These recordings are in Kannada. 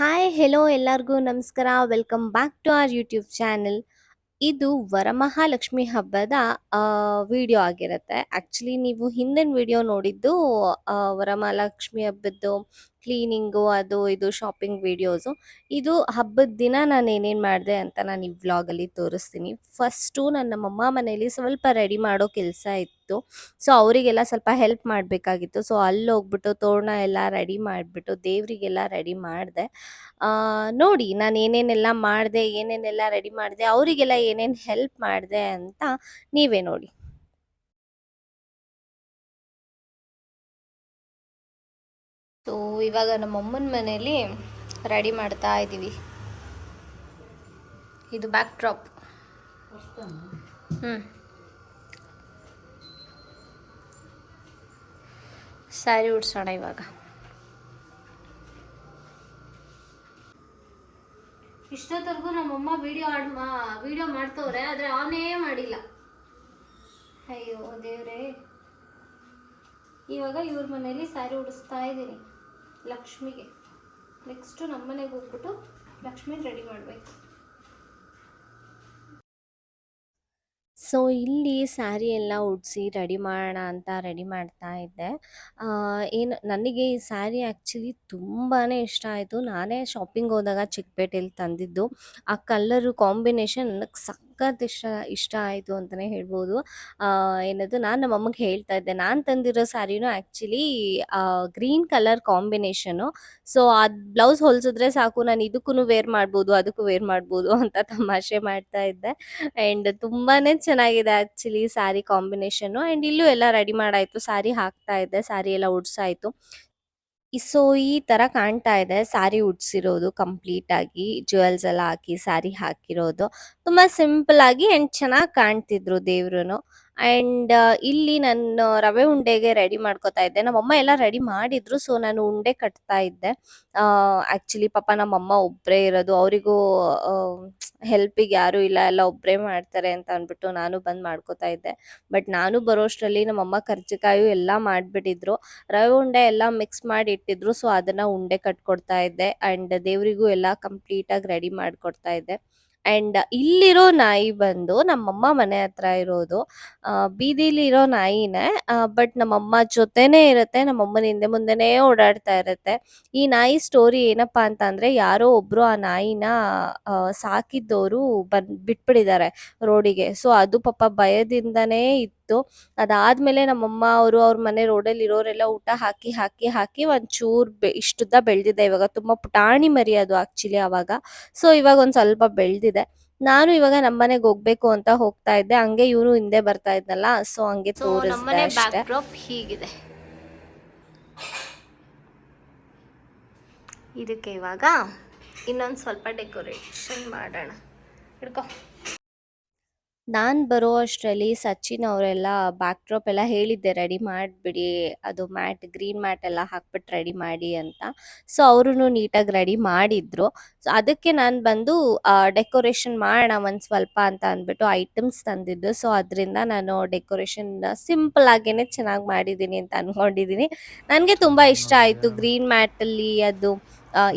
ಹಾಯ್ ಹೆಲೋ ಎಲ್ಲರಿಗೂ ನಮಸ್ಕಾರ. Welcome back to our YouTube channel ಇದು ವರಮಹಾಲಕ್ಷ್ಮಿ ಹಬ್ಬದ ವಿಡಿಯೋ ಆಗಿರುತ್ತೆ. ಆ್ಯಕ್ಚುಲಿ ನೀವು ಹಿಂದಿನ ವಿಡಿಯೋ ನೋಡಿದ್ದು ವರಮಹಾಲಕ್ಷ್ಮಿ ಹಬ್ಬದ್ದು ಕ್ಲೀನಿಂಗು ಅದು ಇದು ಶಾಪಿಂಗ್ ವೀಡಿಯೋಸು. ಇದು ಹಬ್ಬದ ದಿನ ನಾನು ಏನೇನು ಮಾಡಿದೆ ಅಂತ ನಾನು ಈ ವ್ಲಾಗಲ್ಲಿ ತೋರಿಸ್ತೀನಿ. ಫಸ್ಟು ನನ್ನ ನಮ್ಮಮ್ಮ ಮನೇಲಿ ಸ್ವಲ್ಪ ರೆಡಿ ಮಾಡೋ ಕೆಲಸ ಇತ್ತು. ಸೊ ಅವರಿಗೆಲ್ಲ ಸ್ವಲ್ಪ ಹೆಲ್ಪ್ ಮಾಡಬೇಕಾಗಿತ್ತು. ಸೊ ಅಲ್ಲಿ ಹೋಗ್ಬಿಟ್ಟು ತೋರಣ ಎಲ್ಲ ರೆಡಿ ಮಾಡಿಬಿಟ್ಟು ದೇವರಿಗೆಲ್ಲ ರೆಡಿ ಮಾಡಿದೆ. ನೋಡಿ ನಾನು ಏನೇನೆಲ್ಲ ಮಾಡಿದೆ, ಏನೇನೆಲ್ಲ ರೆಡಿ ಮಾಡಿದೆ, ಅವರಿಗೆಲ್ಲ ಏನೇನು ಹೆಲ್ಪ್ ಮಾಡಿದೆ ಅಂತ ನೀವೇ ನೋಡಿ. ಸೊ ಇವಾಗ ನಮ್ಮ ಅಮ್ಮನ ಮನೇಲಿ ರೆಡಿ ಮಾಡ್ತಾ ಇದ್ದೀವಿ. ಇದು ಬ್ಯಾಕ್ ಡ್ರಾಪ್ ಹ್ಞೂ ಸ್ಯಾರಿ ಉಡ್ಸೋಣ ಇವಾಗ. ಇಷ್ಟೊತ್ತವರೆಗೂ ನಮ್ಮಮ್ಮ ವಿಡಿಯೋ ಆಡ್ ಮಾ ವಿಡಿಯೋ ಮಾಡ್ತವ್ರೆ ಆದರೆ ಆನೇ ಮಾಡಿಲ್ಲ. ಅಯ್ಯೋ ದೇವ್ರೇ. ಇವಾಗ ಇವ್ರ ಮನೇಲಿ ಸ್ಯಾರಿ ಉಡಿಸ್ತಾ ಇದ್ದೀನಿ. ಲಕ್ಷ್ಮಿಗೆ. ನೆಕ್ಸ್ಟು ನಮ್ಮ ಮನೆಗೆ ಹೋಗ್ಬಿಟ್ಟು ಲಕ್ಷ್ಮಿನ ರೆಡಿ ಮಾಡಬೇಕು. ಸೊ ಇಲ್ಲಿ ಸ್ಯಾರಿ ಎಲ್ಲ ಉಡಿಸಿ ರೆಡಿ ಮಾಡೋಣ ಅಂತ ರೆಡಿ ಮಾಡ್ತಾ ಇದ್ದೆ. ಏನು, ನನಗೆ ಈ ಸ್ಯಾರಿ ಆ್ಯಕ್ಚುಲಿ ತುಂಬಾ ಇಷ್ಟ ಆಯಿತು. ನಾನೇ ಶಾಪಿಂಗ್ ಹೋದಾಗ ಚಿಕ್ಕಪೇಟೆಯಲ್ಲಿ ತಂದಿದ್ದು. ಆ ಕಲ್ಲರು ಕಾಂಬಿನೇಷನ್ ನನಗೆ ಸಖತ್ ಇಷ್ಟ ಇಷ್ಟ ಆಯಿತು ಅಂತಲೇ ಹೇಳ್ಬೋದು. ಏನದು ನಾನು ನಮ್ಮ ಅಮ್ಮಗೆ ಹೇಳ್ತಾ ಇದ್ದೆ. ನಾನು ತಂದಿರೋ ಸ್ಯಾರಿನೂ actually green colour combination. So, ಅದು ಬ್ಲೌಸ್ ಹೊಲಿಸಿದ್ರೆ ಸಾಕು, ನಾನು ಇದಕ್ಕೂ ವೇರ್ ಮಾಡ್ಬೋದು, ಅದಕ್ಕೂ ವೇರ್ ಮಾಡ್ಬೋದು ಅಂತ ತಮಾಷೆ ಮಾಡ್ತಾ ಇದ್ದೆ. ಆ್ಯಂಡ್ ತುಂಬಾನೇ ಚೆನ್ನಾಗಿದೆ ಆ್ಯಕ್ಚುಲಿ ಸ್ಯಾರಿ ಕಾಂಬಿನೇಷನ್ನು ಆ್ಯಂಡ್ ಇಲ್ಲೂ ಎಲ್ಲ ರೆಡಿ ಮಾಡಾಯಿತು, ಸ್ಯಾರಿ ಹಾಕ್ತಾ ಇದ್ದೆ, ಸ್ಯಾರಿ ಎಲ್ಲ ಉಡ್ಸಾಯಿತು. ಸೊ ಈ ತರ ಕಾಣ್ತಾ ಇದೆ. ಸ್ಯಾರಿ ಉಡ್ಸಿರೋದು ಕಂಪ್ಲೀಟ್ ಆಗಿ, ಜುವೆಲ್ಸ್ ಎಲ್ಲ ಹಾಕಿ ಸ್ಯಾರಿ ಹಾಕಿರೋದು. ತುಂಬಾ ಸಿಂಪಲ್ ಆಗಿ ಅಂಡ್ ಚೆನ್ನಾಗಿ ಕಾಣ್ತಿದ್ರು ದೇವ್ರು ಆ್ಯಂಡ್ ಇಲ್ಲಿ ನಾನು ರವೆ ಉಂಡೆಗೆ ರೆಡಿ ಮಾಡ್ಕೋತಾ ಇದ್ದೆ. ನಮ್ಮಮ್ಮ ಎಲ್ಲ ರೆಡಿ ಮಾಡಿದ್ರು ಸೊ ನಾನು ಉಂಡೆ ಕಟ್ತಾ ಇದ್ದೆ. ಆ್ಯಕ್ಚುಲಿ ಪಾಪ ನಮ್ಮಮ್ಮ ಒಬ್ಬರೇ ಇರೋದು. ಅವರಿಗೂ ಹೆಲ್ಪಿಗೆ ಯಾರೂ ಇಲ್ಲ, ಎಲ್ಲ ಒಬ್ಬರೇ ಮಾಡ್ತಾರೆ ಅಂತ ಅಂದ್ಬಿಟ್ಟು ನಾನು ಬಂದು ಮಾಡ್ಕೋತಾ ಇದ್ದೆ. ಬಟ್ ನಾನು ಬರೋಷ್ಟರಲ್ಲಿ ನಮ್ಮಮ್ಮ ಕರ್ಜಿಕಾಯು ಎಲ್ಲ ಮಾಡಿಬಿಟ್ಟಿದ್ರು. ರವೆ ಉಂಡೆ ಎಲ್ಲ ಮಿಕ್ಸ್ ಮಾಡಿ ಇಟ್ಟಿದ್ರು ಸೊ ಅದನ್ನು ಉಂಡೆ ಕಟ್ಕೊಡ್ತಾ ಇದ್ದೆ. ಆ್ಯಂಡ್ ದೇವರಿಗೂ ಎಲ್ಲ ಕಂಪ್ಲೀಟಾಗಿ ರೆಡಿ ಮಾಡಿಕೊಡ್ತಾ ಇದ್ದೆ. ಅಂಡ್ ಇಲ್ಲಿರೋ ನಾಯಿ ಬಂದು ನಮ್ಮಮ್ಮ ಮನೆ ಹತ್ರ ಇರೋದು. ಬೀದಿಲಿರೋ ನಾಯಿನೇ. ಬಟ್ ನಮ್ಮಮ್ಮ ಜೊತೆನೇ ಇರುತ್ತೆ. ನಮ್ಮಮ್ಮನ ಹಿಂದೆ ಮುಂದೆನೇ ಓಡಾಡ್ತಾ ಇರುತ್ತೆ. ಈ ನಾಯಿ ಸ್ಟೋರಿ ಏನಪ್ಪ ಅಂತ ಅಂದ್ರೆ ಯಾರೋ ಒಬ್ರು ಆ ನಾಯಿನ ಸಾಕಿದ್ದವರು ಬಂದ್, ಬಿಟ್ಬಿಟ್ಟಿದ್ದಾರೆ ರೋಡಿಗೆ. ಸೊ, ಅದು ಪಾಪ ಭಯದಿಂದನೇ ಇತ್ತು. ಅದಾದ್ಮೇಲೆ ನಮ್ಮಮ್ಮ ಅವರು ಅವ್ರ ಮನೆ ರೋಡಲ್ಲಿ ಇರೋರೆಲ್ಲ ಊಟ ಹಾಕಿ ಹಾಕಿ ಹಾಕಿ ಒಂಚೂರ್ ಬೆ ಇಷ್ಟುದ್ದ ಬೆಳೆದಿದೆ. ಇವಾಗ ತುಂಬಾ ಪುಟಾಣಿ ಮರಿ ಅದು ಆಕ್ಚುಲಿ ಅವಾಗ. ಸೊ ಇವಾಗ ಒಂದ್ ಸ್ವಲ್ಪ ಬೆಳೆದಿದೆ. ನಾನು ಇವಾಗ ನಮ್ಮನೆಗೆ ಹೋಗ್ಬೇಕು ಅಂತ ಹೋಗ್ತಾ ಇದ್ದೆ. ಹಂಗೆ ಇವನು ಹಿಂದೆ ಬರ್ತಾ ಇದ್ನಲ್ಲ ಸೊ ಹಂಗೆ ತೋರಿಸ್ದೆ ಅಷ್ಟೇ. ಹೀಗಿದೆ. ಇದಕ್ಕೆ ಇವಾಗ ಇನ್ನೊಂದು ಸ್ವಲ್ಪ ಡೆಕೋರೇಷನ್ ಮಾಡೋಣ. ಹಿಡ್ಕೊ. ನಾನು ಬರೋ ಅಷ್ಟರಲ್ಲಿ ಸಚಿನ್ ಅವರೆಲ್ಲ ಬ್ಯಾಕ್ ಡ್ರಾಪ್ ಎಲ್ಲ ಹೇಳಿದ್ದೆ ರೆಡಿ ಮಾಡಿಬಿಡಿ ಅದು ಮ್ಯಾಟ್ ಗ್ರೀನ್ ಮ್ಯಾಟ್ ಎಲ್ಲ ಹಾಕ್ಬಿಟ್ಟು ರೆಡಿ ಮಾಡಿ ಅಂತ. ಸೊ ಅವರು ನೀಟಾಗಿ ರೆಡಿ ಮಾಡಿದ್ರು. ಸೊ ಅದಕ್ಕೆ ನಾನು ಬಂದು ಡೆಕೋರೇಷನ್ ಮಾಡೋಣ ಒಂದು ಸ್ವಲ್ಪ ಅಂತ ಅಂದ್ಬಿಟ್ಟು ಐಟಮ್ಸ್ ತಂದಿದ್ದು. ಸೊ ಅದರಿಂದ ನಾನು ಡೆಕೋರೇಷನ್ ಸಿಂಪಲ್ ಆಗೇನೆ ಚೆನ್ನಾಗಿ ಮಾಡಿದ್ದೀನಿ ಅಂತ ಅಂದ್ಕೊಂಡಿದ್ದೀನಿ ನನಗೆ ತುಂಬ ಇಷ್ಟ ಆಯಿತು ಗ್ರೀನ್ ಮ್ಯಾಟಲ್ಲಿ ಅದು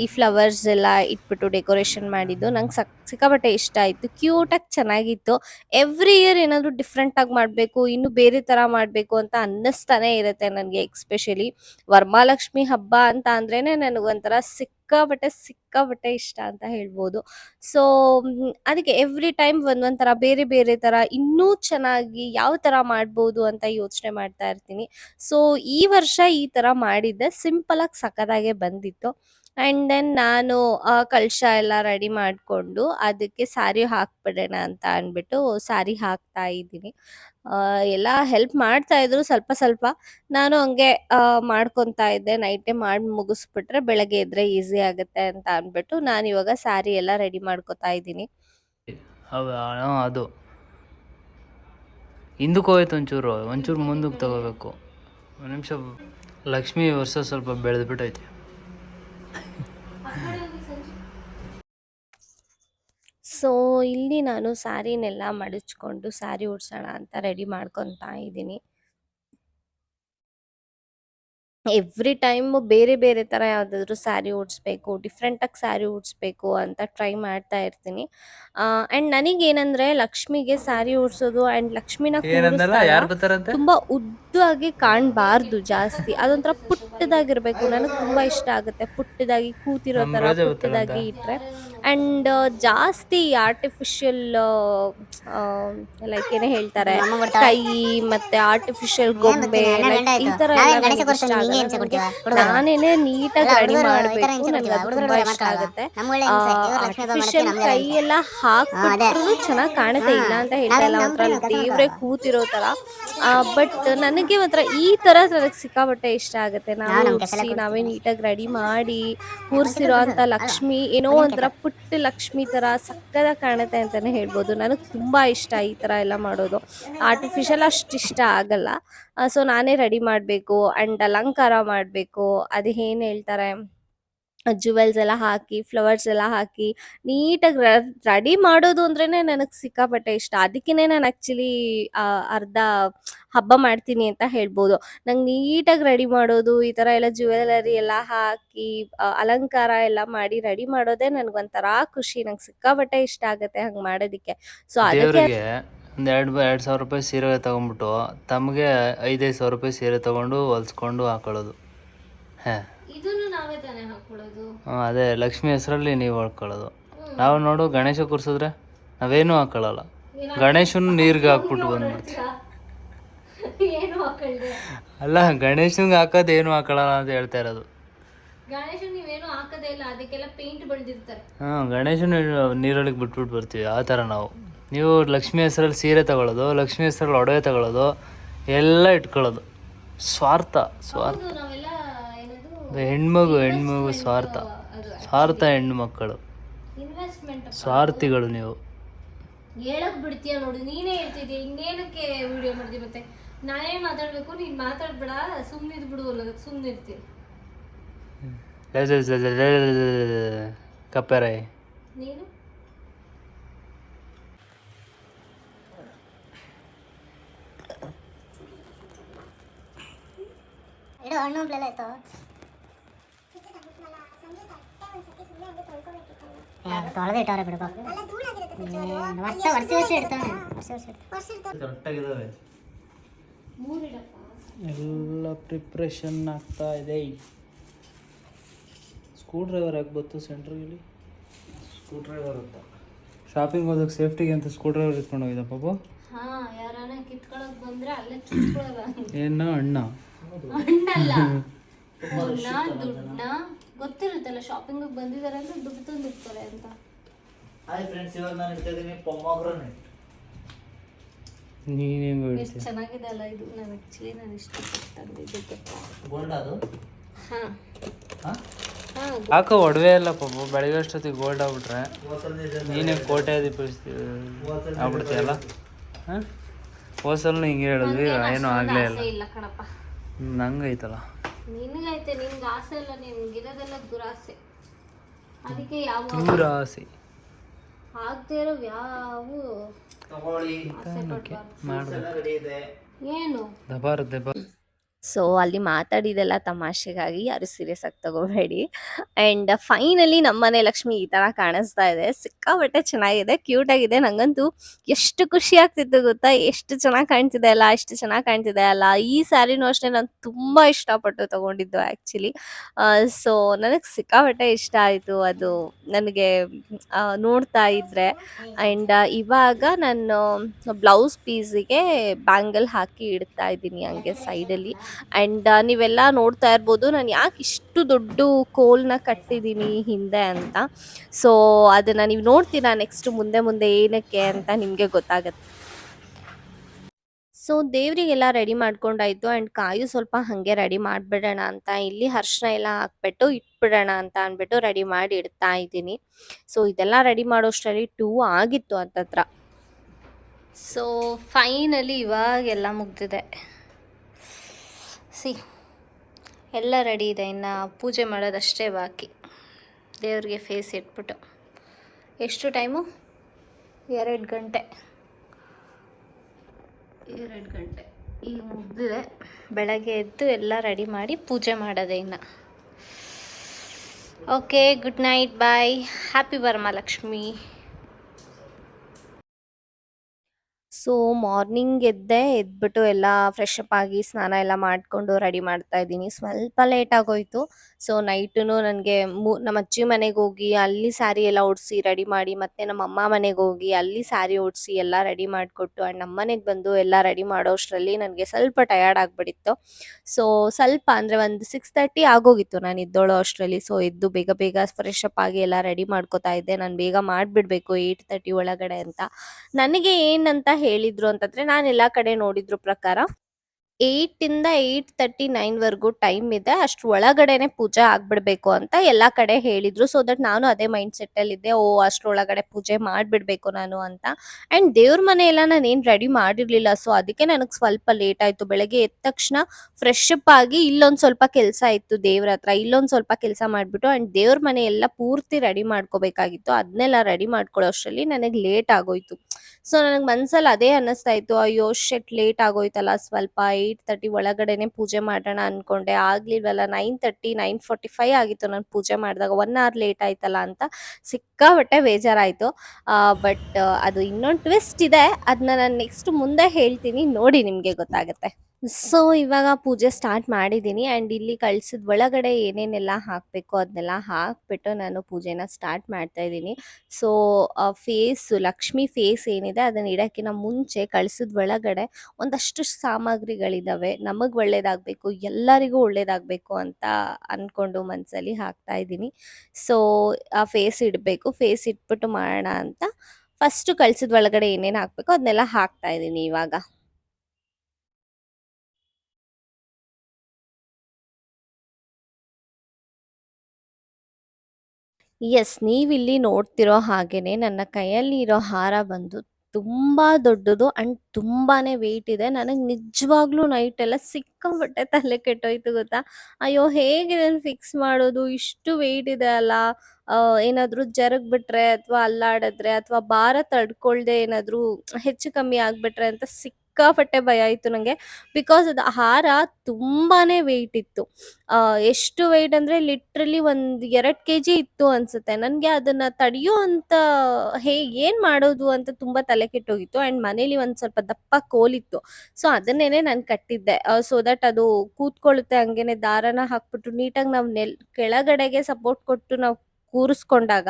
ಈ ಫ್ಲವರ್ಸ್ ಎಲ್ಲ ಇಟ್ಬಿಟ್ಟು ಡೆಕೋರೇಷನ್ ಮಾಡಿದ್ದು. ನಂಗೆ ಸಕ್, ಸಿಕ್ಕಾಪಟ್ಟೆ ಇಷ್ಟ ಆಯಿತು. ಕ್ಯೂಟಾಗಿ ಚೆನ್ನಾಗಿತ್ತು. ಎವ್ರಿ ಇಯರ್ ಏನಾದರೂ ಡಿಫ್ರೆಂಟಾಗಿ ಮಾಡಬೇಕು, ಇನ್ನೂ ಬೇರೆ ಥರ ಮಾಡಬೇಕು ಅಂತ ಅನ್ನಿಸ್ತಾನೆ ಇರುತ್ತೆ ನನಗೆ ಎಕ್ಸ್ಪೆಷಲಿ ವರ್ಮಾಲಕ್ಷ್ಮಿ ಹಬ್ಬ ಅಂತ ಅಂದ್ರೇ ನನಗೊಂಥರ ಸಿಕ್ಕಾಪಟ್ಟೆ ಸಿಕ್ಕಾಪಟ್ಟೆ ಇಷ್ಟ ಅಂತ ಹೇಳ್ಬೋದು. ಸೊ ಅದಕ್ಕೆ ಎವ್ರಿ ಟೈಮ್ ಒಂದೊಂದು ಥರ ಬೇರೆ ಬೇರೆ ಥರ ಇನ್ನೂ ಚೆನ್ನಾಗಿ ಯಾವ ಥರ ಮಾಡ್ಬೋದು ಅಂತ ಯೋಚನೆ ಮಾಡ್ತಾ ಇರ್ತೀನಿ. ಸೊ ಈ ವರ್ಷ ಈ ಥರ ಮಾಡಿದ್ದೆ. ಸಿಂಪಲಾಗಿ ಸಖತ್ತಾಗೆ ಬಂದಿತ್ತು. ಆ್ಯಂಡ್ ದೆನ್ ನಾನು ಆ, ಎಲ್ಲ ರೆಡಿ ಮಾಡಿಕೊಂಡು ಅದಕ್ಕೆ ಸ್ಯಾರಿ ಹಾಕ್ಬಿಡೋಣ ಅಂತ ಅಂದ್ಬಿಟ್ಟು ಸ್ಯಾರಿ ಹಾಕ್ತಾ ಇದ್ದೀನಿ. ಎಲ್ಲ ಹೆಲ್ಪ್ ಮಾಡ್ತಾ ಇದ್ರು ಸ್ವಲ್ಪ ಸ್ವಲ್ಪ. ನಾನು ಹಂಗೆ ಮಾಡ್ಕೊತಾ ಇದ್ದೆ. ನೈಟೇ ಮಾಡಿ ಮುಗಿಸ್ಬಿಟ್ರೆ ಬೆಳಗ್ಗೆ ಇದ್ರೆ ಈಸಿ ಆಗುತ್ತೆ ಅಂತ ಅಂದ್ಬಿಟ್ಟು ನಾನು ಇವಾಗ ಸ್ಯಾರಿ ಎಲ್ಲ ರೆಡಿ ಮಾಡ್ಕೊತಾ ಇದ್ದೀನಿ. ಅದು. ಹಿಂದಕ್ಕೆ ಹೋಯ್ತು ಒಂಚೂರು. ಒಂಚೂರು ಮುಂದಕ್ಕೆ ತಗೋಬೇಕು. ಒಂದು ನಿಮಿಷ ಲಕ್ಷ್ಮೀ ವರ್ಷ ಸ್ವಲ್ಪ ಬೆಳೆದ್ಬಿಟ್ಟೈತೆ ಸೊ ಇಲ್ಲಿ ನಾನು ಸ್ಯಾರಿನೆಲ್ಲ ಮಡಚ್ಕೊಂಡು ಸ್ಯಾರಿ ಉಡ್ಸೋಣ ಅಂತ ರೆಡಿ ಮಾಡ್ಕೊತಾ ಇದ್ದೀನಿ. ಎವ್ರಿ ಟೈಮು ಬೇರೆ ಬೇರೆ ಥರ ಯಾವುದಾದ್ರೂ ಸ್ಯಾರಿ ಉಡಿಸ್ಬೇಕು ಡಿಫ್ರೆಂಟಾಗಿ ಸ್ಯಾರಿ ಉಡಿಸ್ಬೇಕು ಅಂತ ಟ್ರೈ ಮಾಡ್ತಾ ಇರ್ತೀನಿ. ಆ್ಯಂಡ್ ಏನಂದ್ರೆ ಲಕ್ಷ್ಮಿಗೆ ಸ್ಯಾರಿ ಉಡ್ಸೋದು ಆ್ಯಂಡ್ ಲಕ್ಷ್ಮಿನ ತುಂಬ ಉದ್ದವಾಗಿ ಕಾಣಬಾರ್ದು ಜಾಸ್ತಿ. ಅದೊಂಥರ ಪುಟ್ಟದಾಗಿರ್ಬೇಕು. ನನಗೆ ತುಂಬ ಇಷ್ಟ ಆಗುತ್ತೆ ಪುಟ್ಟದಾಗಿ ಕೂತಿರೋ ತರ ಥರ ಪುಟ್ಟದಾಗಿ ಇಟ್ರೆ. ಇಟ್ಟರೆ ಆ್ಯಂಡ್ ಜಾಸ್ತಿ ಆರ್ಟಿಫಿಷಿಯಲ್ ಲೈಕ್ ಏನೇ ಹೇಳ್ತಾರೆ ಕೈ ಮತ್ತೆ ಆರ್ಟಿಫಿಷಿಯಲ್ ಗೊಂಬೆ ಈ ನಾವೇ ಎಲ್ಲ ಇಷ್ಟ ನಾನೇನೆ ನೀಟಾಗಿ ರೆಡಿ ಮಾಡಬೇಕು. ನನಗೆ? ಅದು ತುಂಬಾ ಇಷ್ಟ? ಆಗುತ್ತೆ. ಆರ್ಟಿಫಿಷಿಯಲ್ ಕೈ ಎಲ್ಲ. ಹಾಕ್ಬಿಟ್ರು ಚೆನ್ನಾಗಿ ಕಾಣುತ್ತೆ. ಇಲ್ಲ ಅಂತ ಹೇಳ್ತಾ ಇಲ್ಲ ಒಂಥರ ದೇವ್ರೆ ಕೂತಿರೋ ತರ ಬಟ್ ನನಗೆ ಒಂಥರ ಈ ತರ ನನಗೆ ಸಿಕ್ಕಾಪಟ್ಟೆ ಇಷ್ಟ ಆಗುತ್ತೆ. ನಾವು ಉಡ್ಸಿ ನಾವೇ ನೀಟಾಗಿ ರೆಡಿ ಮಾಡಿ ಕೂರಿಸಿರೋ ಅಂತ ಲಕ್ಷ್ಮಿ ಏನೋ ಒಂಥರ ಪುಟ್ಟ ಲಕ್ಷ್ಮಿ ತರ ಸಕ್ಕದ ಕಾಣುತ್ತೆ ಅಂತಾನೆ ಹೇಳ್ಬೋದು. ನನಗೆ ತುಂಬಾ ಇಷ್ಟ ಈ ತರ ಎಲ್ಲ ಮಾಡೋದು. ಆರ್ಟಿಫಿಷಿಯಲ್ ಅಷ್ಟು ಇಷ್ಟ ಆಗಲ್ಲ. ಸೊ ನಾನೇ ರೆಡಿ ಮಾಡಬೇಕು. ಅಂಡ್ ಅಲಂಕಾರ ಮಾಡಬೇಕು. ಅದು ಏನು ಹೇಳ್ತಾರೆ? ಜುವೆಲ್ಸ್ ಎಲ್ಲ ಹಾಕಿ, ಫ್ಲವರ್ಸ್ ಎಲ್ಲ ಹಾಕಿ ನೀಟಾಗಿ ರೆಡಿ ಮಾಡೋದು ಅಂದ್ರೇ ನನಗೆ ಸಿಕ್ಕಾಪಟ್ಟೆ ಇಷ್ಟ. ಅದಕ್ಕೇ ನಾನು ಆ್ಯಕ್ಚುಲಿ ಅರ್ಧ ಹಬ್ಬ ಮಾಡ್ತೀನಿ ಅಂತ ಹೇಳ್ಬೋದು. ನಂಗೆ ನೀಟಾಗಿ ರೆಡಿ ಮಾಡೋದು, ಈ ಥರ ಎಲ್ಲ ಜ್ಯುವೆಲರಿ ಎಲ್ಲ ಹಾಕಿ ಅಲಂಕಾರ ಎಲ್ಲ ಮಾಡಿ ರೆಡಿ ಮಾಡೋದೇ ನನಗೊಂಥರ ಖುಷಿ. ನಂಗೆ ಸಿಕ್ಕಾಪಟ್ಟೆ ಇಷ್ಟ ಆಗುತ್ತೆ ಹಂಗೆ ಮಾಡೋದಕ್ಕೆ. ಸೊ ಅದಕ್ಕೆ ಒಂದು ಎರಡು ಎರಡು ಸಾವಿರ ರೂಪಾಯಿ ಸೀರೆ ತಗೊಂಡ್ಬಿಟ್ಟು ತಮಗೆ ಐದೈದು ಸಾವಿರ ರೂಪಾಯಿ ಸೀರೆ ತಗೊಂಡು ಹೊಲ್ಸ್ಕೊಂಡು ಹಾಕೊಳ್ಳೋದು. ಹಾಂ. ಹಾಕೊಳ್ಳೋದು? ಅದೇ ಲಕ್ಷ್ಮಿ ಹೆಸರಲ್ಲಿ ನೀವು ಹೊಳ್ಕೊಳ್ಳೋದು ನಾವು ನೋಡು ಗಣೇಶ ಕೂರಿಸಿದ್ರೆ ನಾವೇನು ಹಾಕೊಳ್ಳಲ್ಲ. ಗಣೇಶನ ನೀರಿಗೆ ಹಾಕ್ಬಿಟ್ಟು ಬಂದ್ಬಿಡ್ತೀವಿ ಅಲ್ಲ ಗಣೇಶನಿಗೆ ಹಾಕೋದು ಏನು ಹಾಕೊಳ್ಳಲ್ಲ ಅಂತ ಹೇಳ್ತಾ ಇರೋದು. ಗಣೇಶ ನೀವೇನು ಹಾಕೋದೇ ಇಲ್ಲ ಅದಕ್ಕೆಲ್ಲ ಪೇಂಟ್ ಬೆಳೆದಿರ್ತಾರೆ. ಹಾಂ ಗಣೇಶನ ನೀರೊಳಗೆ ಬಿಟ್ಬಿಟ್ಟು ಬರ್ತೀವಿ ಆ ಥರ ನಾವು. ನೀವು ಲಕ್ಷ್ಮಿ ಹೆಸರಲ್ಲಿ ಸೀರೆ ತಗೊಳ್ಳೋದು ಲಕ್ಷ್ಮಿ ಹೆಸರಲ್ಲಿ ಒಡವೆ ತಗೊಳ್ಳೋದು ಎಲ್ಲ ಇಟ್ಕೊಳ್ಳೋದು ಸ್ವಾರ್ಥ ಸ್ವಾರ್ಥ ಹೆಣ್ಮಗು ಹೆಣ್ಮಗು ಸ್ವಾರ್ಥ ಸ್ವಾರ್ಥ ಹೆಣ್ಣು ಮಕ್ಕಳು ಸ್ವಾರ್ಥಿಗಳು ನೀವು ಹೇಳಕ್ ಬಿಡ್ತೀಯ ನೋಡು ನೀನೇ ಹೇಳ್ತಿದ್ಯ ಇನ್ನೇನಕ್ಕೆ ವಿಡಿಯೋ ಮಾಡ್ತೀವಿ ಮತ್ತೆ ನಾನೇ ಮಾತಾಡ್ಬೇಕು ನೀನ್ ಮಾತಾಡ್ಬೇಡ ಸುಮ್ಮನೆ ಬಿಡು ಸುಮ್ಮನೆ ಇರ್ತೀನಿ ಕಪ್ಪೆರಾಯಿ ನೀನು ಹಣ್ಣು ಹಂಪ್ಲೆಲ್ಲ ಆಯ್ತು ಬಿಡಪ್ಪ ವರ್ಷ ವರ್ಷ ವರ್ಷ ಕರೆಕ್ಟಾಗಿದ್ದಾವೆ. ಎಲ್ಲ ಪ್ರಿಪ್ರೇಷನ್ ಆಗ್ತಾ ಇದೆ ಸ್ಕ್ರೂ ಡ್ರೈವರ್ ಯಾಕೆ ಬಂತು ಸೆಂಟ್ರಿಗೆ ಸ್ಕ್ರೂ ಡ್ರೈವರ್ ಅಂತ. ಶಾಪಿಂಗ್ ಹೋದಾಗ ಸೇಫ್ಟಿಗೆ ಅಂತ ಸ್ಕ್ರೂ ಡ್ರೈವರ್ ಇಟ್ಕೊಂಡು ಹೋಗಿದ್ದ ಪಾಪು? ಹಾ ಯಾರನ್ನ ಕಿತ್ಕೊಳಕ್ ಬಂದ್ರೆ ಅಲ್ಲೇ ಚುಚ್ಕೊಳಲ್ಲ ಏನು ಅಣ್ಣ. ಹಣ್ಣಲ್ಲ. ಹೂನ ದುಡ್ಡನ್ನ ಗೊತ್ತಿರುತ್ತಲ್ಲ ಶಾಪಿಂಗ್ ಬಂದಿದ್ದಾರೆ ಅಂದ್ರೆ ದುಡ್ಡು ತಂದಿರ್ತಾರೆ ಅಂತ. ಹಾಯ್ ಫ್ರೆಂಡ್ಸ್ ಇವಾಗ ನಾನು ಇಡ್ತಾ ಇದ್ದೀನಿ ಪೊಮಾಗ್ರನೇಟ್ ನೀನೇನು ಎಷ್ಟು ಚೆನ್ನಾಗಿದೆ ಅಲ್ಲ ಇದು? ನಾನು ಆಕ್ಚುಲಿ ನಾನು ಇಷ್ಟಪಟ್ಟು ತಂದಿದ್ದಕ್ಕೆ ಗೋಲ್ಡ್ ಅದು? ಹಾ. ಹಾಂ? ಹಾ ಯಾಕೋ ಒಡವೆ ಎಲ್ಲ ಪಾಪು ಬೆಳಗ್ಗೆ ಅಷ್ಟೊತ್ತಿಗೆ ಗೋಲ್ಡ್ ಆಗ್ಬಿಟ್ರೆ. ನೀನೇ ಕೋಟೆ ಆಗ್ಬಿಡ್ತೀಯಲ್ಲ? ಹಾಂ? ಹೋಸಲ್ನು ಹಿಂಗೆ ಹೇಳಿದ್ವಿ ಏನೂ ಆಗಲೇ ಇಲ್ಲ. ಇಲ್ಲ ಕಣಪ್ಪ. ನಂಗೈತಲ್ಲ. ನಿನಗೈತೆ ನಿನ್ಗೆ ಆಸೆ ಇಲ್ಲ ನಿನ್ಗಿರೋದೆಲ್ಲ ದುರಾಸೆ. ಅದಕ್ಕೆ ಯಾವ ದುರಾಸೆ. ಆಗದೆ ಇರೋ ಯಾವು ತಗೊಳ್ಳಿ. ಆಸೆ ಪಡ್ಬಾರ್ದು. ಮಾಡ್ಬೇಕು. ಏನು? ದಬಾರ್ ದಬಾರ್. ಸೊ, ಅಲ್ಲಿ ಮಾತಾಡಿದೆಲ್ಲ ತಮಾಷೆಗಾಗಿ ಯಾರು ಸೀರಿಯಸ್ ಆಗಿ ತಗೋಬೇಡಿ. ಆ್ಯಂಡ್ ಫೈನಲಿ ನಮ್ಮನೆ ಲಕ್ಷ್ಮಿ ಈ ಥರ ಕಾಣಿಸ್ತಾ ಇದೆ. ಸಿಕ್ಕಾಪಟ್ಟೆ ಚೆನ್ನಾಗಿದೆ ಕ್ಯೂಟ್ ಆಗಿದೆ. ನಂಗಂತೂ ಎಷ್ಟು ಖುಷಿ ಆಗ್ತಿತ್ತು ಗೊತ್ತಾ? ಎಷ್ಟು ಚೆನ್ನಾಗಿ ಕಾಣ್ತಿದೆ ಅಲ್ಲ ಎಷ್ಟು ಚೆನ್ನಾಗಿ ಕಾಣ್ತಿದೆ ಅಲ್ಲ? ಈ ಸ್ಯಾರಿನೂ ಅಷ್ಟೇ ನಾನು ತುಂಬ ಇಷ್ಟಪಟ್ಟು ತಗೊಂಡಿದ್ದು ಆ್ಯಕ್ಚುಲಿ ಸೊ ನನಗೆ ಸಿಕ್ಕಾಪಟ್ಟೆ ಇಷ್ಟ ಆಯಿತು. ಅದು ನನಗೆ ನೋಡ್ತಾ ಇದ್ರೆ. ಆ್ಯಂಡ್ ಇವಾಗ ನಾನು ಬ್ಲೌಸ್ ಪೀಸಿಗೆ ಬ್ಯಾಂಗಲ್ ಹಾಕಿ ಇಡ್ತಾ ಇದ್ದೀನಿ ಹಂಗೆ ಸೈಡಲ್ಲಿ ಆ್ಯಂಡ್ ನೀವೆಲ್ಲ ನೋಡ್ತಾ ಇರ್ಬೋದು, ನಾನು ಯಾಕೆ ಇಷ್ಟು ದೊಡ್ಡ ಕೋಲ್ನ ಕಟ್ಟಿದ್ದೀನಿ ಹಿಂದೆ ಅಂತ. ಸೊ ಅದನ್ನು ನೀವು ನೋಡ್ತೀರಾ ನೆಕ್ಸ್ಟ್ ಮುಂದೆ ಮುಂದೆ ಏನಕ್ಕೆ ಅಂತ ನಿಮಗೆ ಗೊತ್ತಾಗತ್ತೆ. ಸೊ ದೇವರಿಗೆಲ್ಲ ರೆಡಿ ಮಾಡ್ಕೊಂಡಾಯ್ತು ಆ್ಯಂಡ್ ಕಾಯು ಸ್ವಲ್ಪ ಹಾಗೆ ರೆಡಿ ಮಾಡಿಬಿಡೋಣ ಅಂತ. ಇಲ್ಲಿ ಅರ್ಶಿನ ಎಲ್ಲ ಹಾಕ್ಬಿಟ್ಟು ಇಟ್ಬಿಡೋಣ ಅಂತ ಅಂದ್ಬಿಟ್ಟು ರೆಡಿ ಮಾಡಿ ಇಡ್ತಾ ಇದ್ದೀನಿ. ಸೊ ಇದೆಲ್ಲ ರೆಡಿ ಮಾಡೋಷ್ಟರಲ್ಲಿ ಟೂ ಆಗಿತ್ತು ಹತ್ರ ಸೊ ಫೈನಲಿ ಇವಾಗೆಲ್ಲ ಮುಗ್ದಿದೆ. ಸಿ ಎಲ್ಲ ರೆಡಿ ಇದೆ. ಇನ್ನು ಪೂಜೆ ಮಾಡೋದಷ್ಟೇ ಬಾಕಿ. ದೇವ್ರಿಗೆ ಫೇಸ್ ಇಟ್ಬಿಟ್ಟು. ಎಷ್ಟು ಟೈಮು ಎರಡು ಗಂಟೆ. ಎರಡು ಗಂಟೆ. ಈ ಮುಗ್ದಿದೆ. ಬೆಳಗ್ಗೆ ಎದ್ದು ಎಲ್ಲ ರೆಡಿ ಮಾಡಿ ಪೂಜೆ ಮಾಡೋದೇ ಇನ್ನು. Okay good night bye happy Varamahalakshmi so morning ಎದ್ದೆ, ಎದ್ಬಿಟ್ಟು ಎಲ್ಲ ಫ್ರೆಶ್ ಅಪ್ ಆಗಿ ಸ್ನಾನ ಎಲ್ಲ ಮಾಡಿಕೊಂಡು ರೆಡಿ ಮಾಡ್ತಾ ಇದ್ದೀನಿ. ಸ್ವಲ್ಪ ಲೇಟ್ ಆಗೋಯ್ತು. ಸೊ ನೈಟು ನನಗೆ ಮೂ ನಮ್ಮ ಅಜ್ಜಿ ಮನೆಗೆ ಹೋಗಿ ಅಲ್ಲಿ ಸ್ಯಾರಿ ಎಲ್ಲ ಉಡಿಸಿ ರೆಡಿ ಮಾಡಿ ಮತ್ತೆ ನಮ್ಮ ಅಮ್ಮ ಮನೆಗೆ ಹೋಗಿ ಅಲ್ಲಿ ಸ್ಯಾರಿ ಉಡಿಸಿ ಎಲ್ಲ ರೆಡಿ ಮಾಡಿಕೊಟ್ಟು ಆ್ಯಂಡ್ ನಮ್ಮ ಮನೆಗೆ ಬಂದು ಎಲ್ಲ ರೆಡಿ ಮಾಡೋಷ್ಟರಲ್ಲಿ ನನಗೆ ಸ್ವಲ್ಪ ಟಯರ್ಡ್ ಆಗಿಬಿಟ್ಟಿತ್ತು ಸೊ ಸ್ವಲ್ಪ ಅಂದರೆ ಒಂದು ಸಿಕ್ಸ್ ತರ್ಟಿ ಆಗೋಗಿತ್ತು ನಾನು ಇದ್ದೋಳೋ ಅಷ್ಟರಲ್ಲಿ. ಸೊ ಎದ್ದು ಬೇಗ ಬೇಗ ಫ್ರೆಶ್ ಅಪ್ ಆಗಿ ಎಲ್ಲ ರೆಡಿ ಮಾಡ್ಕೋತಾ ಇದ್ದೆ. ನಾನು ಬೇಗ ಮಾಡಿಬಿಡ್ಬೇಕು ಏಯ್ಟ್ ತರ್ಟಿ ಒಳಗಡೆ ಅಂತ. ನನಗೆ ಏನಂತ ಹೇಳಿದ್ರು ಅಂತಂದ್ರೆ ನಾನು ಎಲ್ಲಾ ಕಡೆ ನೋಡಿದ್ರು ಪ್ರಕಾರ. ಏಯ್ಟ್ ಇಂದ ಏಯ್ಟ್ ತರ್ಟಿ ನೈನ್ ವರ್ಗೂ ಟೈಮ್ ಇದೆ. ಅಷ್ಟು ಒಳಗಡೆನೆ ಪೂಜೆ ಆಗ್ಬಿಡ್ಬೇಕು ಅಂತ ಎಲ್ಲ ಕಡೆ ಹೇಳಿದ್ರು. ಸೊ ದಟ್ ನಾನು ಅದೇ ಮೈಂಡ್ ಸೆಟ್ ಇದ್ದೆ, ಓ ಅಷ್ಟ್ರೊಳಗಡೆ ಪೂಜೆ ಮಾಡ್ಬಿಡ್ಬೇಕು ನಾನು ಅಂತ. ಅಂಡ್ ದೇವ್ರ ಮನೆ ಎಲ್ಲ ನಾನು ಏನ್ ರೆಡಿ ಮಾಡಿರಲಿಲ್ಲ. ಸೊ ಅದಕ್ಕೆ ನನಗೆ ಸ್ವಲ್ಪ ಲೇಟ್ ಆಯ್ತು. ಬೆಳಗ್ಗೆ ಎದ್ದ ತಕ್ಷಣ ಫ್ರೆಶ್ ಅಪ್ ಆಗಿ ಇಲ್ಲೊಂದ್ ಸ್ವಲ್ಪ ಕೆಲಸ ಇತ್ತು ದೇವ್ರ ಹತ್ರ. ಇಲ್ಲೊಂದ್ ಸ್ವಲ್ಪ ಕೆಲಸ ಮಾಡ್ಬಿಟ್ಟು ಅಂಡ್ ದೇವ್ರ ಮನೆ ಎಲ್ಲ ಪೂರ್ತಿ ರೆಡಿ ಮಾಡ್ಕೋಬೇಕಾಗಿತ್ತು. ಅದನ್ನೆಲ್ಲ ರೆಡಿ ಮಾಡ್ಕೊಳ್ಳೋ ಅಷ್ಟರಲ್ಲಿ ನನಗೆ ಲೇಟ್ ಆಗೋಯ್ತು. ಸೊ ನನಗೆ ಮನಸ್ಸಲ್ಲಿ ಅದೇ ಅನ್ನಿಸ್ತಾ ಇತ್ತು. ಅಯ್ಯೋ ಶೆಟ್ ಲೇಟ್ ಆಗೋಯ್ತಲ್ಲ ಸ್ವಲ್ಪ. ಏಯ್ಟ್ ತರ್ಟಿ ಒಳಗಡೆನೆ ಪೂಜೆ ಮಾಡೋಣ ಅನ್ಕೊಂಡೆ. ಆಗ್ಲಿಲ್ವಲ್ಲ nine thirty nine forty five ಆಗಿತ್ತು ನಾನು ಪೂಜೆ ಮಾಡಿದಾಗ. ಒನ್ ಅವರ್ ಲೇಟ್ ಆಯ್ತಲ್ಲ ಅಂತ ಸಿಕ್ಕಾಪಟ್ಟೆ ಬೇಜಾರಾಯಿತು. ಬಟ್ ಅದು ಇನ್ನೊಂದು ಟ್ವಿಸ್ಟ್ ಇದೆ. ಅದನ್ನ ನಾನು ನೆಕ್ಸ್ಟ್ ಮುಂದೆ ಹೇಳ್ತೀನಿ. ನೋಡಿ ನಿಮಗೆ ಗೊತ್ತಾಗುತ್ತೆ. ಸೊ ಇವಾಗ ಪೂಜೆ ಸ್ಟಾರ್ಟ್ ಮಾಡಿದ್ದೀನಿ ಆ್ಯಂಡ್ ಇಲ್ಲಿ ಕಳ್ಸಿದ ಒಳಗಡೆ ಏನೇನೆಲ್ಲ ಹಾಕಬೇಕು ಅದನ್ನೆಲ್ಲ ಹಾಕ್ಬಿಟ್ಟು ನಾನು ಪೂಜೆನ ಸ್ಟಾರ್ಟ್ ಮಾಡ್ತಾ ಇದ್ದೀನಿ. ಸೊ ಫೇಸು ಲಕ್ಷ್ಮಿ ಫೇಸ್ ಏನಿದೆ ಅದನ್ನು ಇಡೋಕ್ಕಿಂತ ಮುಂಚೆ ಕಳ್ಸಿದ ಒಳಗಡೆ ಒಂದಷ್ಟು ಸಾಮಗ್ರಿಗಳಿದ್ದಾವೆ ನಮಗೆ ಒಳ್ಳೇದಾಗಬೇಕು, ಎಲ್ಲರಿಗೂ ಒಳ್ಳೇದಾಗಬೇಕು ಅಂತ ಅಂದ್ಕೊಂಡು ಮನಸ್ಸಲ್ಲಿ ಹಾಕ್ತಾ ಇದ್ದೀನಿ. ಸೊ ಆ ಫೇಸ್ ಇಡಬೇಕು ಫೇಸ್ ಇಟ್ಬಿಟ್ಟು ಮಾಡೋಣ ಅಂತ ಫಸ್ಟು ಕಳ್ಸಿದ ಒಳಗಡೆ ಏನೇನು ಹಾಕಬೇಕು ಅದನ್ನೆಲ್ಲ ಹಾಕ್ತಾ ಇದ್ದೀನಿ ಇವಾಗ. ಎಸ್ ನೀವಿಲ್ಲಿ ನೋಡ್ತಿರೋ ಹಾಗೇನೆ ನನ್ನ ಕೈಯಲ್ಲಿ ಇರೋ ಹಾರ ಬಂದು ತುಂಬಾ ದೊಡ್ಡದು ಅಂಡ್ ತುಂಬಾ ವೆಯ್ಟ್ ಇದೆ. ನನಗೆ ನಿಜವಾಗ್ಲೂ ನೈಟ್ ಎಲ್ಲ ಸಿಕ್ಕಾಪಟ್ಟೆ ತಲೆ ಕೆಟ್ಟೋಯ್ತು ಗೊತ್ತಾ? ಅಯ್ಯೋ, ಹೇಗೆ ಇದನ್ನು ಫಿಕ್ಸ್ ಮಾಡೋದು? ಇಷ್ಟು ವೆಯ್ಟ್ ಇದೆ ಅಲ್ಲ. ಏನಾದರೂ ಏನಾದ್ರೂ ಜರಗ್ ಬಿಟ್ರೆ ಅಥವಾ ಅಲ್ಲಾಡಿದ್ರೆ ಅಥವಾ ಭಾರ ತಡ್ಕೊಳ್ದೆ ಏನಾದರೂ ಹೆಚ್ಚು ಕಮ್ಮಿ ಆಗಿಬಿಟ್ರೆ ಅಂತ ಸಿಕ್ಕಾಪಟ್ಟೆ ಭಯ ಆಯ್ತು ನಂಗೆ. ಬಿಕಾಸ್ ಅದು ಹಾರ ತುಂಬಾನೇ ವೆಯ್ಟ್ ಇತ್ತು. ಎಷ್ಟು ವೆಯ್ಟ್ ಅಂದ್ರೆ ಲಿಟ್ರಲಿ ಒಂದ್ ಎರಡ್ ಕೆಜಿ ಇತ್ತು ಅನ್ಸುತ್ತೆ. ನನ್ಗೆ ಅದನ್ನ ತಡೆಯೋ ಅಂತ ಹೇ ಏನ್ ಮಾಡೋದು ಅಂತ ತುಂಬಾ ತಲೆ ಕೆಟ್ಟೋಗಿತ್ತು. ಅಂಡ್ ಮನೇಲಿ ಒಂದ್ ಸ್ವಲ್ಪ ದಪ್ಪ ಕೋಲಿತ್ತು. ಸೊ ಅದನ್ನೇನೆ ನಾನು ಕಟ್ಟಿದ್ದೆ. ಸೊ ದಟ್ ಅದು ಕೂತ್ಕೊಳ್ಳುತ್ತೆ, ಹಂಗೇನೆ ದಾರನ ಹಾಕ್ಬಿಟ್ಟು ನೀಟಾಗಿ ನಾವು ನೆಲ್ ಕೆಳಗಡೆಗೆ ಸಪೋರ್ಟ್ ಕೊಟ್ಟು ನಾವು ಕೂರಿಸ್ಕೊಂಡಾಗ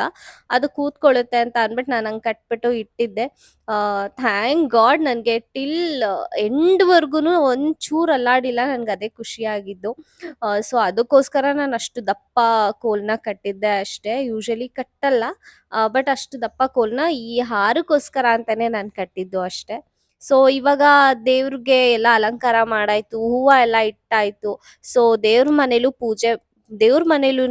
ಅದು ಕೂತ್ಕೊಳ್ಳುತ್ತೆ ಅಂತ ಅಂದ್ಬಿಟ್ಟು ನಾನು ಹಂಗೆ ಕಟ್ಬಿಟ್ಟು ಇಟ್ಟಿದ್ದೆ. ಥ್ಯಾಂಕ್ ಗಾಡ್ ನನಗೆ ಟಿಲ್ ಎಂಡ್ವರ್ಗು ಒಂಚೂರು ಅಲ್ಲಾಡಿಲ್ಲ, ನನ್ಗೆ ಅದೇ ಖುಷಿಯಾಗಿದ್ದು. ಸೊ ಅದಕ್ಕೋಸ್ಕರ ನಾನು ಅಷ್ಟು ದಪ್ಪ ಕೋಲ್ನ ಕಟ್ಟಿದ್ದೆ ಅಷ್ಟೇ. ಯೂಶಲಿ ಕಟ್ಟಲ್ಲ ಬಟ್ ಅಷ್ಟು ದಪ್ಪ ಕೋಲ್ನ ಈ ಹಾರಕ್ಕೋಸ್ಕರ ಅಂತಲೇ ನಾನು ಕಟ್ಟಿದ್ದು ಅಷ್ಟೇ. ಸೊ ಇವಾಗ ದೇವ್ರಿಗೆ ಎಲ್ಲ ಅಲಂಕಾರ ಮಾಡಾಯ್ತು, ಹೂವ ಎಲ್ಲ ಇಟ್ಟಾಯ್ತು. ಸೊ ದೇವ್ರ ಮನೇಲೂ ಪೂಜೆ ದೇವ್ರ ಮನೇಲೂ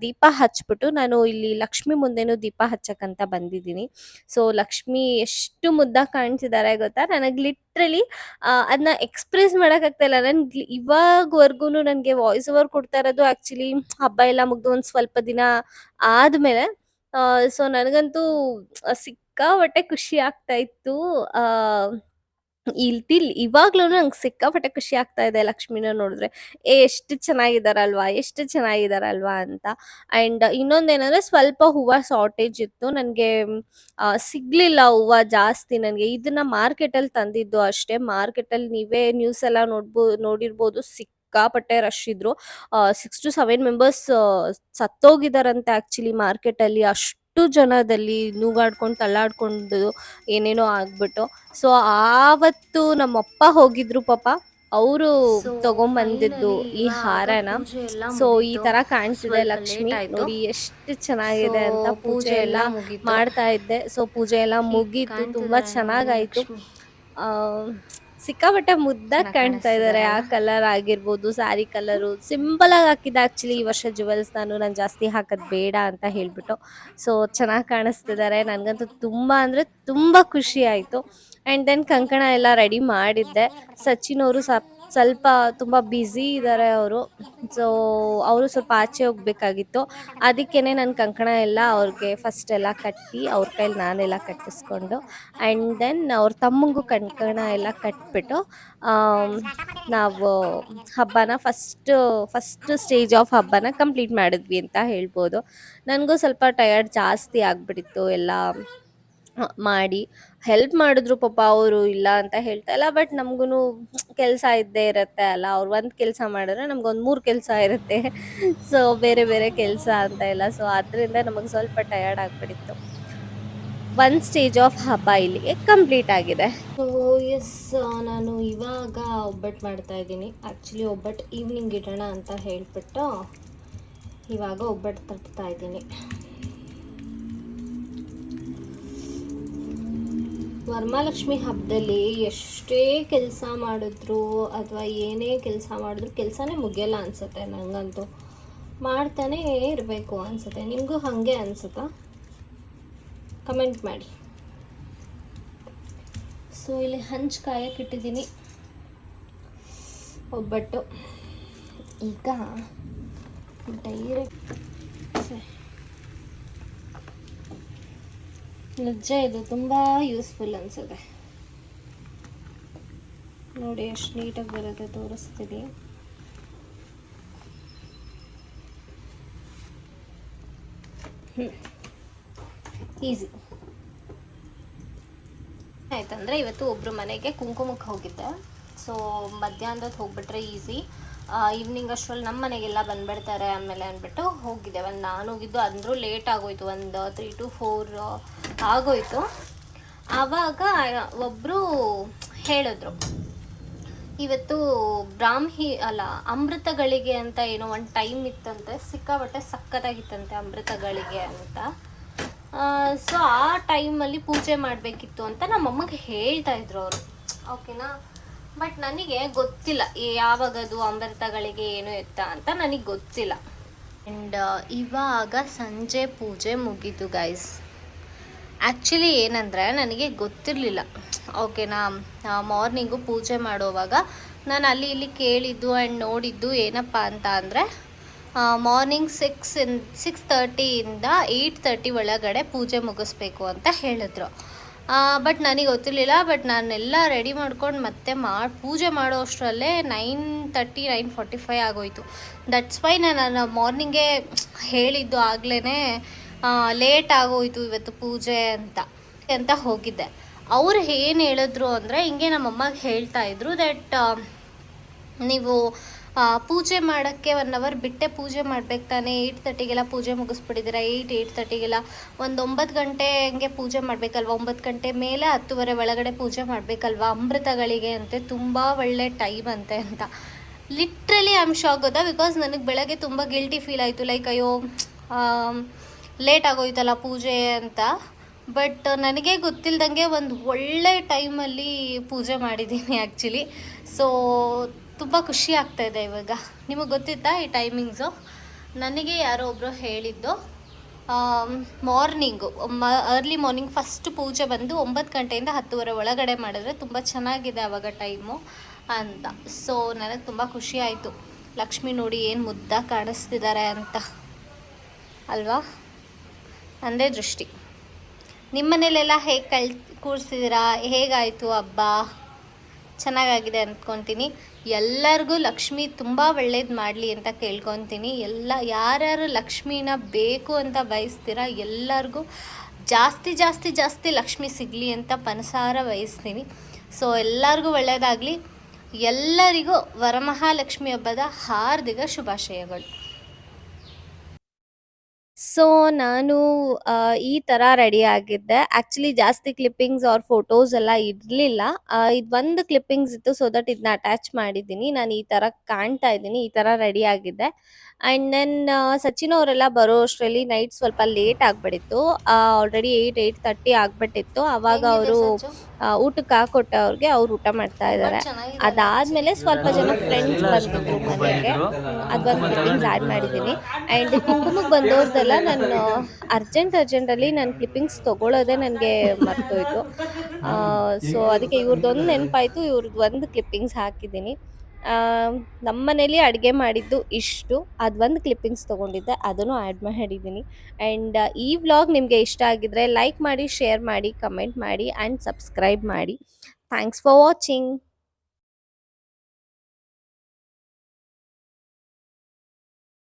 ದೀಪ ಹಚ್ಬಿಟ್ಟು ನಾನು ಇಲ್ಲಿ ಲಕ್ಷ್ಮಿ ಮುಂದೆನೂ ದೀಪ ಹಚ್ಚಕ್ಕಂತ ಬಂದಿದ್ದೀನಿ. ಸೊ, ಲಕ್ಷ್ಮಿ ಎಷ್ಟು ಮುದ್ದಾಗಿ ಕಾಣಿಸಿದ್ದಾರೆ ಗೊತ್ತಾ? ನನಗೆ ಲಿಟ್ರಲಿ ಅದನ್ನ ಎಕ್ಸ್ಪ್ರೆಸ್ ಮಾಡೋಕ್ಕಾಗ್ತಾ ಇಲ್ಲ. ನನ್ಗೆ ಇವಾಗವರೆಗೂ ನನಗೆ ವಾಯ್ಸ್ ಓವರ್ ಕೊಡ್ತಾ ಇರೋದು ಆ್ಯಕ್ಚುಲಿ ಹಬ್ಬ ಎಲ್ಲ ಮುಗ್ದು ಒಂದು ಸ್ವಲ್ಪ ದಿನ ಆದಮೇಲೆ. ಸೊ ನನಗಂತೂ, ಸಿಕ್ಕಾಪಟ್ಟೆ ಖುಷಿ ಆಗ್ತಾ ಇತ್ತು. ಆ, ಇಲ್ತಿಲ್ ಇವಾಗ್ಲೂ ನಂಗೆ ಸಿಕ್ಕಾಪಟ್ಟೆ ಖುಷಿ ಆಗ್ತಾ ಇದೆ ಲಕ್ಷ್ಮಿನ ನೋಡಿದ್ರೆ. ಏ ಎಷ್ಟು ಚೆನ್ನಾಗಿದಾರಲ್ವಾ ಎಷ್ಟು ಚೆನ್ನಾಗಿದಾರಲ್ವಾ ಅಂತ. ಆ್ಯಂಡ್ ಇನ್ನೊಂದೇನಂದ್ರೆ ಸ್ವಲ್ಪ ಹೂವು ಶಾರ್ಟೇಜ್ ಇತ್ತು. ನನಗೆ ಸಿಗ್ಲಿಲ್ಲ ಹೂವು ಜಾಸ್ತಿ ನನಗೆ. ಇದನ್ನ ಮಾರ್ಕೆಟಲ್ಲಿ ತಂದಿದ್ದು ಅಷ್ಟೇ. ಮಾರ್ಕೆಟಲ್ಲಿ ನೀವೇ ನ್ಯೂಸ್ ಎಲ್ಲ ನೋಡ್ಬೋ ನೋಡಿರ್ಬೋದು. ಸಿಕ್ಕಾಪಟ್ಟೆ ರಶ್ ಇದ್ರು. ಸಿಕ್ಸ್ ಟು ಸೆವೆನ್ ಮೆಂಬರ್ಸ್ ಸತ್ತೋಗಿದಾರಂತೆ ಆ್ಯಕ್ಚುಲಿ ಮಾರ್ಕೆಟಲ್ಲಿ ಅಷ್ಟು ಜನದಲ್ಲಿ ನೂಗಾಡ್ಕೊಂಡು ತಳ್ಳಾಡ್ಕೊಂಡು ಏನೇನೋ ಆಗ್ಬಿಟ್ಟು. ಸೊ ಆವತ್ತು ನಮ್ಮಪ್ಪ ಹೋಗಿದ್ರು ಪಾಪ. ಅವರು ತಗೊಂಬಂದಿದ್ದು ಈ ಹಾರನ. ಸೊ ಈ ತರ ಕಾಣಿಸಿದೆ ಲಕ್ಷ್ಮಿ. ನೋಡಿ ಎಷ್ಟು ಚೆನ್ನಾಗಿದೆ ಅಂತ ಪೂಜೆ ಎಲ್ಲ ಮಾಡ್ತಾ ಇದ್ದೆ. ಸೊ ಪೂಜೆ ಎಲ್ಲ ಮುಗೀತು. ತುಂಬಾ ಚೆನ್ನಾಗಾಯ್ತು. ಆ, ಸಿಕ್ಕಾಪಟ್ಟೆ ಮುದ್ದಾಗಿ ಕಾಣ್ತಾ ಇದ್ದಾರೆ ಆ ಕಲರ್ ಆಗಿರ್ಬೋದು ಸಾರಿ ಕಲರು ಸಿಂಪಲ್ ಆಗಿ ಹಾಕಿದ್ದೆ ಆಕ್ಚುಲಿ ಈ ವರ್ಷ ಜುವೆಲ್ಸ್ ನಾನು ನಾನು ಜಾಸ್ತಿ ಹಾಕೋದು ಬೇಡ ಅಂತ ಹೇಳ್ಬಿಟ್ಟು. ಸೊ ಚೆನ್ನಾಗಿ ಕಾಣಿಸ್ತಿದ್ದಾರೆ ನನಗಂತೂ ತುಂಬ ಅಂದರೆ ತುಂಬ ಖುಷಿ ಆಯಿತು. ಆ್ಯಂಡ್ ದೆನ್ ಕಂಕಣ ಎಲ್ಲ ರೆಡಿ ಮಾಡಿದ್ದೆ. ಸಚಿನ್ ಅವರು ಸ್ವಲ್ಪ ತುಂಬ ಬ್ಯುಸಿ ಇದ್ದಾರೆ ಅವರು. ಸೊ ಅವರು ಸ್ವಲ್ಪ ಆಚೆ ಹೋಗ್ಬೇಕಾಗಿತ್ತು. ಅದಕ್ಕೇ ನಾನು ಕಂಕಣ ಎಲ್ಲ ಅವ್ರಿಗೆ ಫಸ್ಟ್ ಎಲ್ಲ ಕಟ್ಟಿ ಅವ್ರ ಕೈಲಿ ನಾನೆಲ್ಲ ಕಟ್ಟಿಸ್ಕೊಂಡು ಆ್ಯಂಡ್ ದೆನ್ ಅವ್ರ ತಮ್ಮಂಗೂ ಕಂಕಣ ಎಲ್ಲ ಕಟ್ಬಿಟ್ಟು ನಾವು ಹಬ್ಬನ ಫಸ್ಟ್ ಫಸ್ಟ್ ಸ್ಟೇಜ್ ಆಫ್ ಹಬ್ಬನ ಕಂಪ್ಲೀಟ್ ಮಾಡಿದ್ವಿ ಅಂತ ಹೇಳ್ಬೋದು. ನನಗೂ ಸ್ವಲ್ಪ ಟಯರ್ಡ್ ಜಾಸ್ತಿ ಆಗಿಬಿಟ್ಟಿತ್ತು ಎಲ್ಲ ಮಾಡಿ. ಹೆಲ್ಪ್ ಮಾಡಿದ್ರು ಪಾಪ ಅವರು ಇಲ್ಲ ಅಂತ ಹೇಳ್ತಾ ಇಲ್ಲ ಬಟ್ ನಮಗೂ ಕೆಲಸ ಇದ್ದೇ ಇರುತ್ತೆ ಅಲ್ಲ. ಅವ್ರು ಒಂದು ಕೆಲಸ ಮಾಡಿದ್ರೆ ನಮ್ಗೊಂದು ಮೂರು ಕೆಲಸ ಇರುತ್ತೆ. ಸೊ ಬೇರೆ ಬೇರೆ ಕೆಲಸ ಅಂತ ಇಲ್ಲ. ಸೊ ಅದರಿಂದ ನಮಗೆ ಸ್ವಲ್ಪ ಟಯರ್ಡ್ ಆಗಿಬಿಟ್ಟಿತ್ತು. ಒನ್ ಸ್ಟೇಜ್ ಆಫ್ ಹಬ್ಬ ಇಲ್ಲಿಗೆ ಕಂಪ್ಲೀಟ್ ಆಗಿದೆ. ಎಸ್ ನಾನು ಇವಾಗ ಒಬ್ಬಟ್ಟು ಮಾಡ್ತಾ ಇದ್ದೀನಿ. ಆ್ಯಕ್ಚುಲಿ ಒಬ್ಬಟ್ಟು ಈವ್ನಿಂಗ್ ಇಡೋಣ ಅಂತ ಹೇಳ್ಬಿಟ್ಟು ಇವಾಗ ಒಬ್ಬಟ್ಟು ತಟ್ತಾ ಇದ್ದೀನಿ. ವರಮಹಾಲಕ್ಷ್ಮಿ ಹಬ್ಬದಲ್ಲಿ ಎಷ್ಟೇ ಕೆಲಸ ಮಾಡಿದ್ರು ಅಥವಾ ಏನೇ ಕೆಲಸ ಮಾಡಿದ್ರು ಕೆಲಸನೇ ಮುಗಿಯಲ್ಲ ಅನಿಸುತ್ತೆ ನನಗಂತೂ ಮಾಡ್ತಾನೇ ಇರಬೇಕು ಅನಿಸುತ್ತೆ. ನಿಮಗೂ ಹಾಗೆ ಅನಿಸುತ್ತಾ? ಕಮೆಂಟ್ ಮಾಡಿ. ಸೊ ಇಲ್ಲಿ ಹಂಚು ಕಾಯಕ್ಕೆ ಇಟ್ಟಿದ್ದೀನಿ. ಒಬ್ಬಟ್ಟು. ಈಗ ಡೈರೆಕ್ಟ್ ನಿಜ, ಇದು ತುಂಬ ಯೂಸ್ಫುಲ್ ಅನಿಸುತ್ತೆ. ನೋಡಿ, ಎಷ್ಟು ನೀಟಾಗಿ ಬರುತ್ತೆ, ತೋರಿಸ್ತೀನಿ. ಈಸಿ ಆಯ್ತಂದ್ರೆ ಇವತ್ತು ಒಬ್ರು ಮನೆಗೆ ಕುಂಕುಮಕ್ಕೆ ಹೋಗಿದ್ದೆ. ಸೊ ಮಧ್ಯಾಹ್ನದ ಹೋಗ್ಬಿಟ್ರೆ ಈಸಿ ಈವ್ನಿಂಗ್ ಅಷ್ಟರಲ್ಲಿ ನಮ್ಮ ಮನೆಗೆಲ್ಲ ಬಂದ್ಬಿಡ್ತಾರೆ ಆಮೇಲೆ ಅಂದ್ಬಿಟ್ಟು ಹೋಗಿದ್ದೆ. ಒಂದು ನಾನು ಹೋಗಿದ್ದು, ಅಂದರೂ ಲೇಟ್ ಆಗೋಯ್ತು. ಒಂದು ತ್ರೀ ಟು ಫೋರ್ ಆಗೋಯ್ತು. ಆವಾಗ ಒಬ್ಬರು ಹೇಳಿದ್ರು, ಇವತ್ತು ಬ್ರಾಹ್ಮಿ, ಅಲ್ಲ, ಅಮೃತಗಳಿಗೆ ಅಂತ ಏನೋ ಒಂದು ಟೈಮ್ ಇತ್ತಂತೆ ಸಿಕ್ಕಾಬಟ್ಟೆ ಸಕ್ಕತ್ತಾಗಿತ್ತಂತೆ ಅಮೃತಗಳಿಗೆ ಅಂತ. ಸೊ ಆ ಟೈಮಲ್ಲಿ ಪೂಜೆ ಮಾಡಬೇಕಿತ್ತು ಅಂತ ನಮ್ಮಮ್ಮಗೆ ಹೇಳ್ತಾ ಇದ್ರು ಅವರು. ಓಕೆನಾ ಬಟ್ ನನಗೆ ಗೊತ್ತಿಲ್ಲ ಯಾವಾಗದು ಅಮೃತಗಳಿಗೆ ಏನು ಎತ್ತ ಅಂತ ನನಗೆ ಗೊತ್ತಿಲ್ಲ. ಆ್ಯಂಡ್ ಇವಾಗ ಸಂಜೆ ಪೂಜೆ ಮುಗೀತು ಗೈಸ್ ಆ್ಯಕ್ಚುಲಿ ಏನಂದರೆ ನನಗೆ ಗೊತ್ತಿರಲಿಲ್ಲ. ಓಕೆನಾ ಮಾರ್ನಿಂಗು ಪೂಜೆ ಮಾಡುವಾಗ ನಾನು ಅಲ್ಲಿ ಇಲ್ಲಿ ಕೇಳಿದ್ದು ಆ್ಯಂಡ್ ನೋಡಿದ್ದು ಏನಪ್ಪ ಅಂತ ಅಂದರೆ ಮಾರ್ನಿಂಗ್ ಸಿಕ್ಸ್ ಇನ್ ಸಿಕ್ಸ್ ತರ್ಟಿಯಿಂದ ಏಯ್ಟ್ ತರ್ಟಿ ಒಳಗಡೆ ಪೂಜೆ ಮುಗಿಸ್ಬೇಕು ಅಂತ ಹೇಳಿದ್ರು. ಬಟ್ ನನಗೆ ಗೊತ್ತಿರಲಿಲ್ಲ ಬಟ್ ನಾನೆಲ್ಲ ರೆಡಿ ಮಾಡ್ಕೊಂಡು ಮತ್ತೆ ಮಾಡಿ ಪೂಜೆ ಮಾಡೋ ಅಷ್ಟರಲ್ಲೇ nine thirty nine forty five ಆಗೋಯಿತು ದಟ್ಸ್ ವೈ ನಾನು ಮಾರ್ನಿಂಗೇ ಹೇಳಿದ್ದು ಆಗಲೇ ಲೇಟ್ ಆಗೋಯ್ತು ಇವತ್ತು ಪೂಜೆ ಅಂತ ಅಂತ ಹೋಗಿದ್ದೆ. ಅವ್ರು ಏನು ಹೇಳಿದ್ರು ಅಂದರೆ, ಹಿಂಗೆ ನಮ್ಮಮ್ಮಗೆ ಹೇಳ್ತಾ ಇದ್ರು ದಟ್ ನೀವು ಪೂಜೆ ಮಾಡೋಕ್ಕೆ ಒನ್ ಅವರ್ ಬಿಟ್ಟೆ ಪೂಜೆ ಮಾಡ್ಬೇಕು ತಾನೇ ಏಯ್ಟ್ ತರ್ಟಿಗೆಲ್ಲ ಪೂಜೆ ಮುಗಿಸ್ಬಿಟ್ಟಿದ್ದೀರ ಏಯ್ಟ್ ಏಯ್ಟ್ ತರ್ಟಿಗೆಲ್ಲ ಒಂದು ಒಂಬತ್ತು ಗಂಟೆ ಹಂಗೆ ಪೂಜೆ ಮಾಡಬೇಕಲ್ವ, ಒಂಬತ್ತು ಗಂಟೆ ಮೇಲೆ ಹತ್ತುವರೆ ಒಳಗಡೆ ಪೂಜೆ ಮಾಡಬೇಕಲ್ವ ಅಮೃತಗಳಿಗೆ ಅಂತೆ, ತುಂಬ ಒಳ್ಳೆ ಟೈಮ್ ಅಂತೆ ಅಂತ. ಲಿಟ್ರಲಿ ಆಮ್ ಶಾಕ್ ಗೊತ್ತಾ? ಬಿಕಾಸ್ ನನಗೆ ಬೆಳಗ್ಗೆ ತುಂಬ ಗಿಲ್ಟಿ ಫೀಲ್ ಆಯಿತು ಲೈಕ್ ಅಯ್ಯೋ ಲೇಟ್ ಆಗೋಯ್ತಲ್ಲ ಪೂಜೆ ಅಂತ. ಬಟ್ ನನಗೆ ಗೊತ್ತಿಲ್ದಂಗೆ ಒಂದು ಒಳ್ಳೆ ಟೈಮಲ್ಲಿ ಪೂಜೆ ಮಾಡಿದ್ದೀನಿ ಆ್ಯಕ್ಚುಲಿ ಸೊ ತುಂಬ ಖುಷಿ ಆಗ್ತಾ ಇದೆ ಇವಾಗ. ನಿಮಗೆ ಗೊತ್ತಿತ್ತಾ ಈ ಟೈಮಿಂಗ್ಸು ನನಗೆ ಯಾರೋ ಒಬ್ಬರು ಹೇಳಿದ್ದು ಮಾರ್ನಿಂಗು ಮ ಅರ್ಲಿ ಮಾರ್ನಿಂಗ್ ಫಸ್ಟ್ ಪೂಜೆ ಬಂದು ಒಂಬತ್ತು ಗಂಟೆಯಿಂದ ಹತ್ತುವರೆ ಒಳಗಡೆ ಮಾಡಿದ್ರೆ ತುಂಬ ಚೆನ್ನಾಗಿದೆ ಆವಾಗ ಟೈಮು ಅಂತ. ಸೊ ನನಗೆ ತುಂಬ ಖುಷಿ ಆಯಿತು. ಲಕ್ಷ್ಮಿ ನೋಡಿ ಏನು ಮುದ್ದ ಕಾಣಿಸ್ತಿದ್ದಾರೆ ಅಂತ. ಅಲ್ವಾ? ಅಂದೇ ದೃಷ್ಟಿ. ನಿಮ್ಮನೇಲೆಲ್ಲ ಹೇಗೆ ಕಳ್ ಕೂರಿಸಿದ್ದೀರಾ ಹೇಗಾಯಿತು ಹಬ್ಬ ಚೆನ್ನಾಗಾಗಿದೆ ಅಂದ್ಕೊತೀನಿ. ಎಲ್ಲರಿಗೂ ಲಕ್ಷ್ಮಿ ತುಂಬ ಒಳ್ಳೇದು ಮಾಡಲಿ ಅಂತ ಕೇಳ್ಕೊತೀನಿ. ಎಲ್ಲ, ಯಾರ್ಯಾರು ಲಕ್ಷ್ಮಿನ ಬೇಕು ಅಂತ ಬಯಸ್ತೀರಾ, ಎಲ್ಲರಿಗೂ ಜಾಸ್ತಿ ಜಾಸ್ತಿ ಜಾಸ್ತಿ ಲಕ್ಷ್ಮಿ ಸಿಗಲಿ ಅಂತ ಪನಸಾರ ಬಯಸ್ತೀನಿ. ಸೊ, ಎಲ್ಲರಿಗೂ ಒಳ್ಳೆಯದಾಗಲಿ ಎಲ್ಲರಿಗೂ ವರಮಹಾಲಕ್ಷ್ಮಿ ಹಬ್ಬದ ಹಾರ್ದಿಕ ಶುಭಾಶಯಗಳು. ಸೊ ನಾನು ಆ, ಈ ಥರ ರೆಡಿ ಆಗಿದ್ದೆ. ಆ್ಯಕ್ಚುಲಿ ಜಾಸ್ತಿ ಕ್ಲಿಪ್ಪಿಂಗ್ಸ್ ಆರ್ ಫೋಟೋಸ್ ಎಲ್ಲ ಇರಲಿಲ್ಲ. ಇದು ಒಂದು ಕ್ಲಿಪ್ಪಿಂಗ್ಸ್ ಇತ್ತು ಸೊ ದಟ್ ಇದನ್ನ ಅಟ್ಯಾಚ್ ಮಾಡಿದ್ದೀನಿ. ನಾನು ಈ ಥರ ಕಾಣ್ತಾ ಇದ್ದೀನಿ ಈ ಥರ ರೆಡಿ ಆಗಿದ್ದೆ. ಆ್ಯಂಡ್ ದೆನ್ ಸಚಿನ್ ಅವರೆಲ್ಲ ಬರೋ ಅಷ್ಟರಲ್ಲಿ ನೈಟ್ ಸ್ವಲ್ಪ ಲೇಟ್ ಆಗಿಬಿಟ್ಟಿತ್ತು. ಆಲ್ರೆಡಿ ಏಯ್ಟ್ ಏಯ್ಟ್ ತರ್ಟಿ ಆಗಿಬಿಟ್ಟಿತ್ತು. ಆವಾಗ ಅವರು ಊಟಕ್ಕೆ ಹಾಕೊಟ್ಟೆ ಅವ್ರಿಗೆ ಅವ್ರು ಊಟ ಮಾಡ್ತಾ ಇದ್ದಾರೆ. ಅದಾದ್ಮೇಲೆ ಸ್ವಲ್ಪ ಜನ ಫ್ರೆಂಡ್ಸ್ ಬಂದಿದ್ರು. ಮನೆಗೆ ಅದೊಂದು ಕ್ಲಿಪ್ಪಿಂಗ್ಸ್ ಆ್ಯಡ್ ಮಾಡಿದ್ದೀನಿ ಆ್ಯಂಡ್ ಕುಂಕುಮಕ್ಕೆ ಬಂದವ್ರದ್ದೆಲ್ಲ ನಾನು ಅರ್ಜೆಂಟ್ ಅರ್ಜೆಂಟಲ್ಲಿ ನಾನು ಕ್ಲಿಪ್ಪಿಂಗ್ಸ್ ತೊಗೊಳ್ಳೋದೇ ನನಗೆ ಮರ್ತೋಯ್ತು. ಸೊ ಅದಕ್ಕೆ ಇವ್ರದ್ದೊಂದು ನೆನಪಾಯಿತು ಇವ್ರದ್ದು ಒಂದು ಕ್ಲಿಪ್ಪಿಂಗ್ಸ್ ಹಾಕಿದ್ದೀನಿ. ನಮ್ಮ ಮನೇಲಿ ಅಡುಗೆ ಮಾಡಿದ್ದು ಇಷ್ಟು. ಅದು ಒಂದು ಕ್ಲಿಪ್ಪಿಂಗ್ಸ್ ತೊಗೊಂಡಿದ್ದೆ. ಅದನ್ನು ಆ್ಯಡ್ ಮಾಡಿದ್ದೀನಿ ಆ್ಯಂಡ್ ಈ ವ್ಲಾಗ್ ನಿಮಗೆ ಇಷ್ಟ ಆಗಿದ್ರೆ ಲೈಕ್ ಮಾಡಿ ಶೇರ್ ಮಾಡಿ ಕಮೆಂಟ್ ಮಾಡಿ ಆ್ಯಂಡ್ ಸಬ್ಸ್ಕ್ರೈಬ್ ಮಾಡಿ. Thanks for watching